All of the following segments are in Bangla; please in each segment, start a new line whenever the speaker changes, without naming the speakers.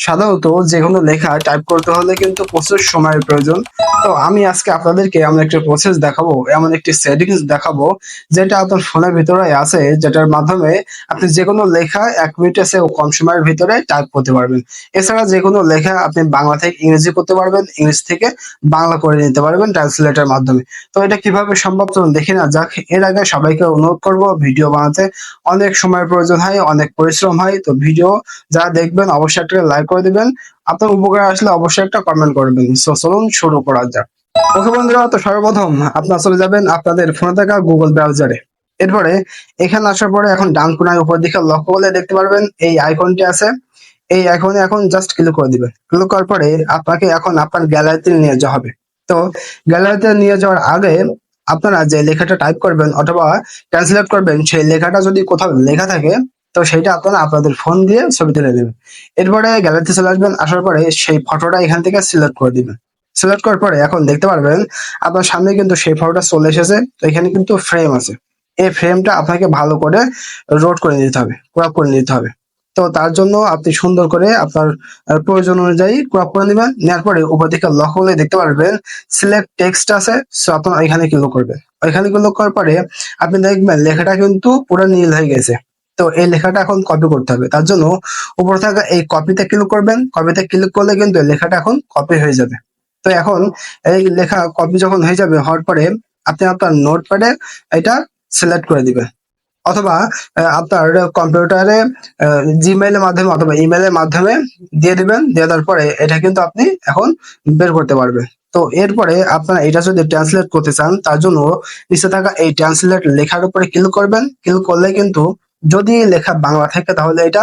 সাধারণত যে কোনো লেখা টাইপ করতে হলে কিন্তু প্রচুর সময়ের প্রয়োজন। তো আমি আজকে আপনাদেরকে এমন একটি প্রসেস দেখাবো, এমন একটি সেটিংস দেখাবো, যেটা আপনার ফোনের ভিতরে আছে, যেটার মাধ্যমে আপনি যে কোনো লেখা এক মিনিটে সে কম সময়ের ভিতরে টাইপ করতে পারবেন। এছাড়া যে কোনো লেখা আপনি বাংলা থেকে ইংরেজি করতে পারবেন, ইংরেজি থেকে বাংলা করে নিতে পারবেন ট্রান্সলেটের মাধ্যমে। তো এটা কীভাবে সম্ভব চলুন দেখি না যাক। এর আগে সবাইকে অনুরোধ করব, ভিডিও বানাতে অনেক সময়ের প্রয়োজন হয়, অনেক পরিশ্রম হয়। তো ভিডিও যারা দেখবেন, অবশ্যই একটা লাইক করে দিবেন। আপনার উপকার আসলে অবশ্যই একটা কমেন্ট করবেন। সো চলুন শুরু করা যাক। ওকে বন্ধুরা, তো সর্বপ্রথম আপনারা চলে যাবেন আপনাদের ফোনে থাকা গুগল ব্রাউজারে এরপরে এখানে আসার পরে এখন ডান কোনায় উপর দিকে লক্ষ্য করলে দেখতে পারবেন এই আইকনটি আছে। এই আইকনে এখন জাস্ট ক্লিক করে দিবেন। ক্লিক করার পরে আপনাকে এখন আপনার গ্যালারিতে নিয়ে যাওয়া হবে। তো গ্যালারিতে নিয়ে যাওয়ার আগে আপনারা যে লেখাটা টাইপ করবেন অথবা ট্রান্সলেট করবেন, সেই লেখাটা যদি কোথাও লেখা থাকে তো সেইটা আপনারা আপনাদের ফোন দিয়ে ছবি তুলে দেবেন এরপরে গ্যালারিতে চলে আসবেন, আসার পরে সেই ফটোটা এখান থেকে সিলেক্ট করে দিবেন। সিলেক্ট করার পরে এখন দেখতে পারবেন, আপনার সামনে কিন্তু সেই ফটোটা চলে এসেছে, তো এখানে কিন্তু ফ্রেম আছে। এই ফ্রেমটা আপনাকে ভালো করে রোড করে নিতে হবে ক্রপ করে নিতে হবে। তো তার জন্য আপনি সুন্দর করে আপনার প্রয়োজন অনুযায়ী ক্রপ করে নেবেন, নেওয়ার পরে উপর দিকে লক্ষ্য করলে দেখতে পারবেন সিলেক্ট টেক্সট আছে সো আপনার এখানে ক্লিক করবেন। ওইখানে ক্লিক করার পরে আপনি দেখবেন লেখাটা কিন্তু পুরো নীল হয়ে গেছে। তো এই লেখাটা এখন কপি করতে হবে। তার জন্য উপর থাকা এই কপিতে ক্লিক করবেন। কপিতে ক্লিক করলে কিন্তু লেখাটা এখন কপি হয়ে যাবে। তো এখন এই লেখা কপি যখন হয়ে যাবে, হওয়ার পরে আপনি আপনার নোটপ্যাডে এটা সিলেক্ট করে দিবেন। অথবা আপনার কম্পিউটারে জিমেইলের মাধ্যমে অথবা ইমেলের মাধ্যমে দিয়ে দিবেন। দিয়ে দেওয়ার পরে এটা কিন্তু আপনি এখন বের করতে পারবেন। তো এরপরে আপনারা এটা যদি ট্রান্সলেট করতে চান, তার জন্য নিচে থাকা এই ট্রান্সলেট লেখার উপরে ক্লিক করবেন। ক্লিক করলে কিন্তু যদি লেখা বাংলা থাকে তাহলে এটা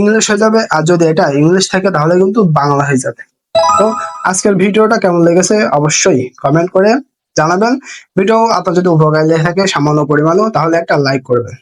ইংলিশ হয়ে যাবে, আর যদি এটা ইংলিশ থাকে তাহলে কিন্তু বাংলা হয়ে যাবে। তো আজকের ভিডিওটা কেমন লেগেছে অবশ্যই কমেন্ট করে জানাবেন। ভিডিও আপনার যদি উপকার লেগে থাকে সামান্য পরিমাণও, তাহলে একটা লাইক করবেন।